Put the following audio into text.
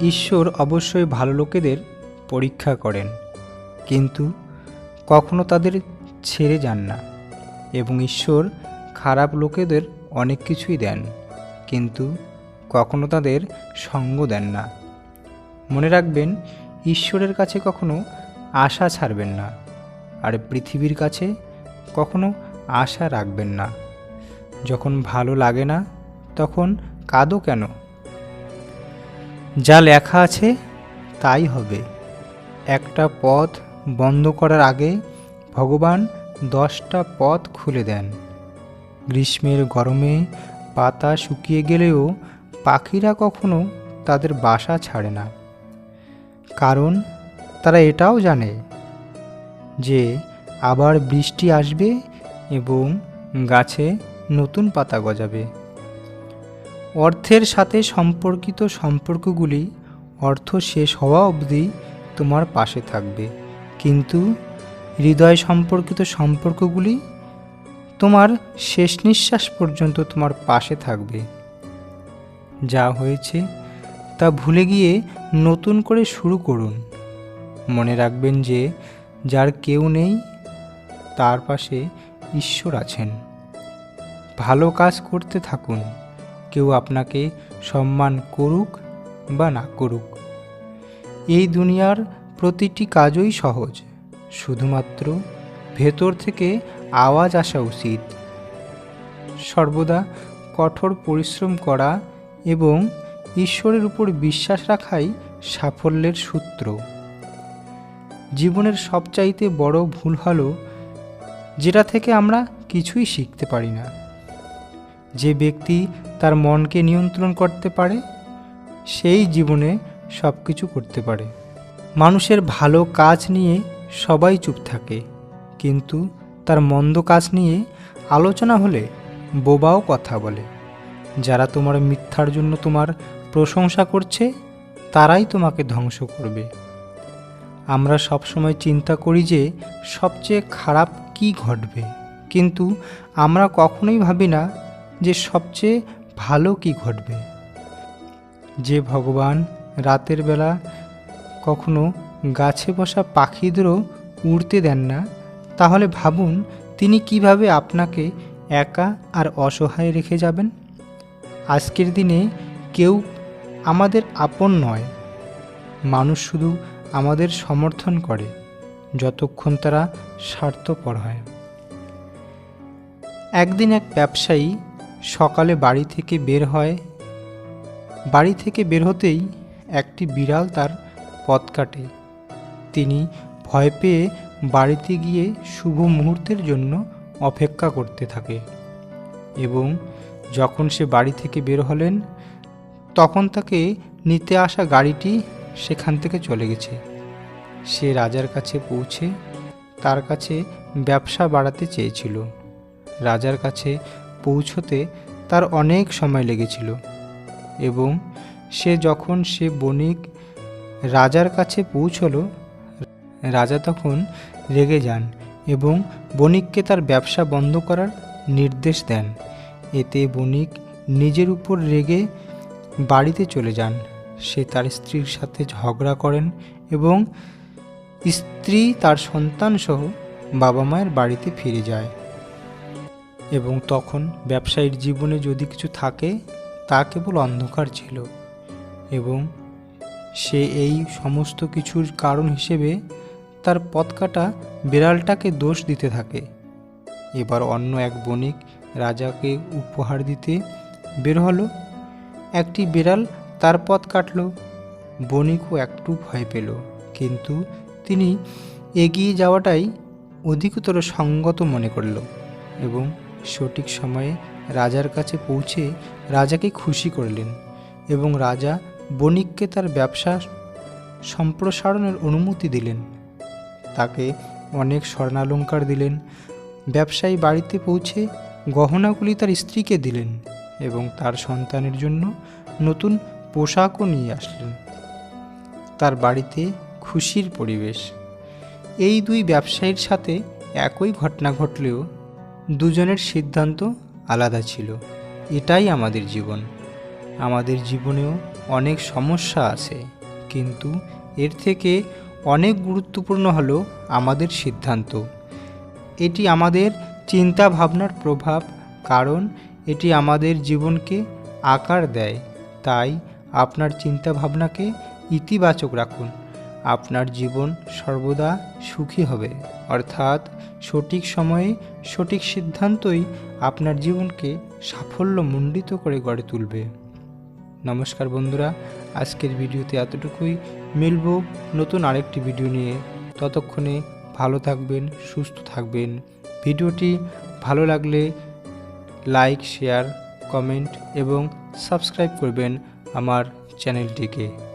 ঈশ্বর অবশ্যই ভালো লোকেদের পরীক্ষা করেন, কিন্তু কখনো তাদের ছেড়ে যান না এবং ঈশ্বর খারাপ লোকেদের অনেক কিছুই দেন, কিন্তু কখনো তাদের সঙ্গ দেন না। মনে রাখবেন, ঈশ্বরের কাছে কখনো আশা ছাড়বেন না, আর পৃথিবীর কাছে কখনো আশা রাখবেন না। যখন ভালো লাগে না, তখন কাঁদো কেন? যা লেখা আছে তাই হবে। একটা পথ বন্ধ করার আগে ভগবান দশটা পথ খুলে দেন। গ্রীষ্মের গরমে পাতা শুকিয়ে গেলেও পাখিরা কখনো তাদের বাসা ছাড়ে না। কারণ তারা এটাও জানে যে আবার বৃষ্টি আসবে এবং গাছে নতুন পাতা গজাবে। অর্থের সাথে সম্পর্কিত সম্পর্কগুলি অর্থ শেষ হওয়া অবধি তোমার পাশে থাকবে। কিন্তু হৃদয় সম্পর্কিত সম্পর্কগুলি তোমার শেষ নিঃশ্বাস পর্যন্ত তোমার পাশে থাকবে। যা হয়েছে তা ভুলে গিয়ে নতুন করে শুরু করুন। মনে রাখবেন যে যার কেউ নেই, তার পাশে ঈশ্বর আছেন। ভালো কাজ করতে থাকুন। কেউ আপনাকে সম্মান করুক বা না করুক। এই দুনিয়ার প্রতিটি কাজই সহজ। শুধুমাত্র ভেতর থেকে আওয়াজ আসা উচিত। সর্বদা কঠোর পরিশ্রম করা এবং ঈশ্বরের উপর বিশ্বাস রাখাই সাফল্যের সূত্র। জীবনের সবচাইতে বড় ভুল হল যেটা থেকে আমরা কিছুই শিখতে পারি না। যে ব্যক্তি তার মনকে নিয়ন্ত্রণ করতে পারে, সেই জীবনে সব কিছু করতে পারে। মানুষের ভালো কাজ নিয়ে সবাই চুপ থাকে, কিন্তু তার মন্দ কাজ নিয়ে আলোচনা হলে বোবাও কথা বলে। যারা তোমার মিথ্যার জন্য তোমার প্রশংসা করছে, তারাই তোমাকে ধ্বংস করবে। আমরা সবসময় চিন্তা করি যে সবচেয়ে খারাপ কি ঘটবে, কিন্তু আমরা কখনোই ভাবি না যে সবচেয়ে ভালো কি ঘটবে? যে ভগবান রাতের বেলা কখনো গাছে বসা পাখিদেরও উড়তে দেন না, তাহলে ভাবুন তিনি কীভাবে আপনাকে একা আর অসহায় রেখে যাবেন? আজকের দিনে কেউ আমাদের আপন নয়, মানুষ শুধু আমাদের সমর্থন করে, যতক্ষণ তারা স্বার্থপর হয়। একদিন এক ব্যবসায়ী সকালে বাড়ি থেকে বের হয়। বাড়ি থেকে বের হতেই একটি বিড়াল তার পথ কাটে। তিনি ভয় পেয়ে বাড়িতে গিয়ে শুভ মুহূর্তের জন্য অপেক্ষা করতে থাকে এবং যখন সে বাড়ি থেকে বের হলেন, তখন তাকে নিতে আসা গাড়িটি সেখান থেকে চলে গেছে। সে রাজার কাছে পৌঁছে তার কাছে ব্যবসা বাড়াতে চেয়েছিল। রাজার কাছে পৌঁছতে তার অনেক সময় লেগেছিল এবং সে যখন সে বণিক রাজার কাছে পৌঁছলো, রাজা তখন রেগে যান এবং বণিককে তার ব্যবসা বন্ধ করার নির্দেশ দেন। এতে বণিক নিজের উপর রেগে বাড়িতে চলে যান। সে তার স্ত্রীর সাথে ঝগড়া করেন এবং স্ত্রী তার সন্তানসহ বাবা মায়ের বাড়িতে ফিরে যায়। এবং তখন ব্যবসায়ীর জীবনে যদি কিছু থাকে, তা কেবল অন্ধকার ছিল এবং সে এই সমস্ত কিছুর কারণ হিসেবে তার পথকাটা বিড়ালটাকে দোষ দিতে থাকে। এবার অন্য এক বণিক রাজাকে উপহার দিতে বের হলো। একটি বিড়াল তার পথ কাটল। বণিকও একটু ভয় পেল, কিন্তু তিনি এগিয়ে যাওয়াটাই অধিকতর সঙ্গত মনে করল এবং সঠিক সময়ে রাজার কাছে পৌঁছে রাজাকে খুশি করলেন এবং রাজা বণিককে তার ব্যবসা সম্প্রসারণের অনুমতি দিলেন। তাকে অনেক স্বর্ণালঙ্কার দিলেন, ব্যবসায়ী বাড়িতে পৌঁছে গহনাগুলি তার স্ত্রীকে দিলেন এবং তার সন্তানের জন্য নতুন পোশাকও নিয়ে আসলেন। তার বাড়িতে খুশির পরিবেশ। এই দুই ব্যবসায়ীর সাথে একই ঘটনা ঘটলেও দুজনের সিদ্ধান্ত আলাদা ছিল। এটাই আমাদের জীবন। আমাদের জীবনেও অনেক সমস্যা আছে, কিন্তু এর থেকে অনেক গুরুত্বপূর্ণ হলো আমাদের সিদ্ধান্ত। এটি আমাদের চিন্তা ভাবনার প্রভাব, কারণ এটি আমাদের জীবনকে আকার দেয়। তাই আপনার চিন্তা ভাবনাকে ইতিবাচক রাখুন। আপনার জীবন সর্বদা সুখী হবে। অর্থাৎ সঠিক সময়ে সঠিক সিদ্ধান্তই আপনার জীবনকে সাফল্য সাফল্যমণ্ডিত করে গড়ে তুলবে। নমস্কার বন্ধুরা, আজকের ভিডিওতে এতটুকুই। মিলব নতুন আরেকটি ভিডিও নিয়ে। ততক্ষণে ভালো থাকবেন, সুস্থ থাকবেন। ভিডিওটি ভালো লাগলে লাইক, শেয়ার, কমেন্ট এবং সাবস্ক্রাইব করবেন আমার চ্যানেলটিকে।